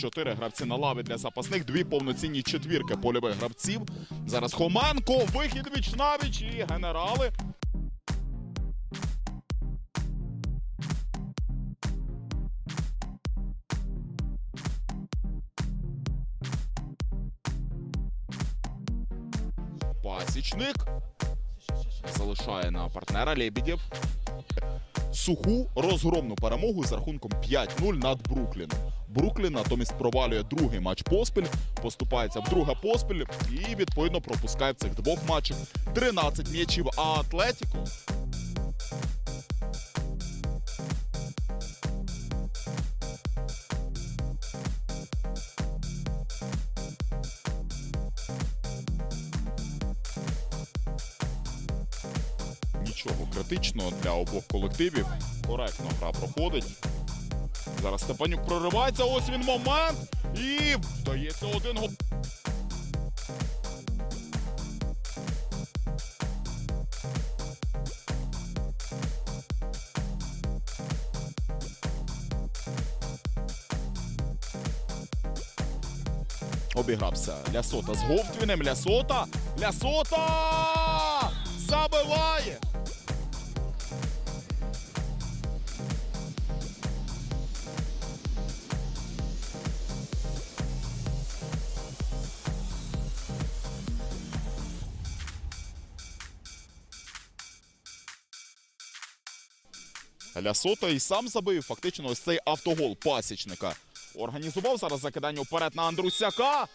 чотири гравці на лаві для запасних, дві повноцінні четвірки польових гравців. Зараз Хоменко, вихід віч навіч і генерали. Пасічник залишає на партнера Лебідєв суху розгромну перемогу з рахунком 5-0 над Брукліном. Бруклін натомість провалює другий матч поспіль, поступається в друге поспіль і відповідно пропускає в цих двох матчах 13 м'ячів. А Атлетіко нічого критичного для обох колективів. Коректно гра проходить. Зараз Степанюк проривається. Ось він момент. І вдається один гол. Обігрався Лясота з Говтвінем. Лясота! Лясота! Забиває! Лясота і сам забив фактично ось цей автогол пасічника. Організував зараз закидання вперед на Андрусяка.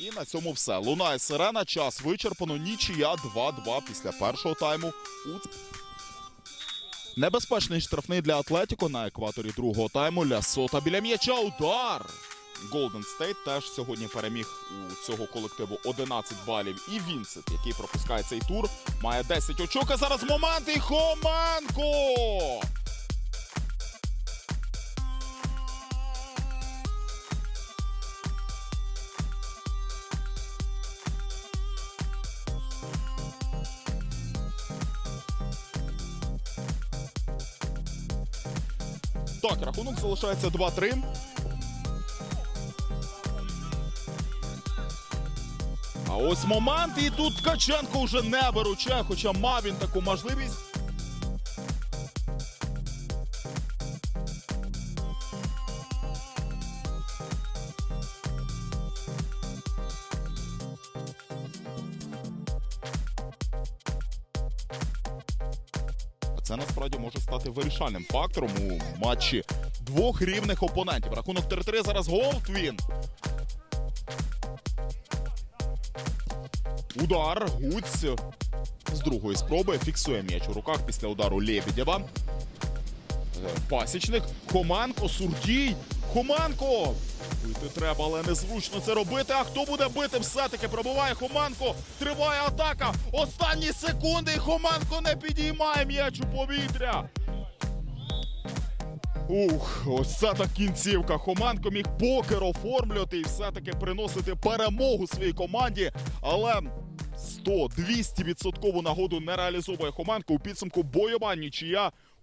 І на цьому все. Лунає сирена, час вичерпано. Нічия 2-2 після першого тайму. Небезпечний штрафний для Атлетіко на екваторі другого тайму. Лясота біля м'яча. Удар! Голден Стейт теж сьогодні переміг у цього колективу 11 балів. І Вінсет, який пропускає цей тур, має 10 очок. А зараз момент і Хоменко! Так, рахунок залишається 2-3. А ось момент, і тут Ткаченко вже не виручає, хоча мав він таку можливість. Це насправді може стати вирішальним фактором у матчі двох рівних опонентів. Рахунок 3-3 зараз Голтвін. Удар. Гуць з другої спроби фіксує м'яч у руках після удару Лебедєва. Е, Пасічник. Хоменко, Сурдій. Хоменко! Бити треба, але незручно це робити. А хто буде бити? Все-таки пробиває Хоменко. Триває атака. Останні секунди. і Хоменко не підіймає м'яч у повітря. Ух, ось це так кінцівка. Хоменко міг покер оформлювати і все-таки приносити перемогу своїй команді. Але 100-200 відсоткову нагоду не реалізовує Хоменко. У підсумку бойова нічия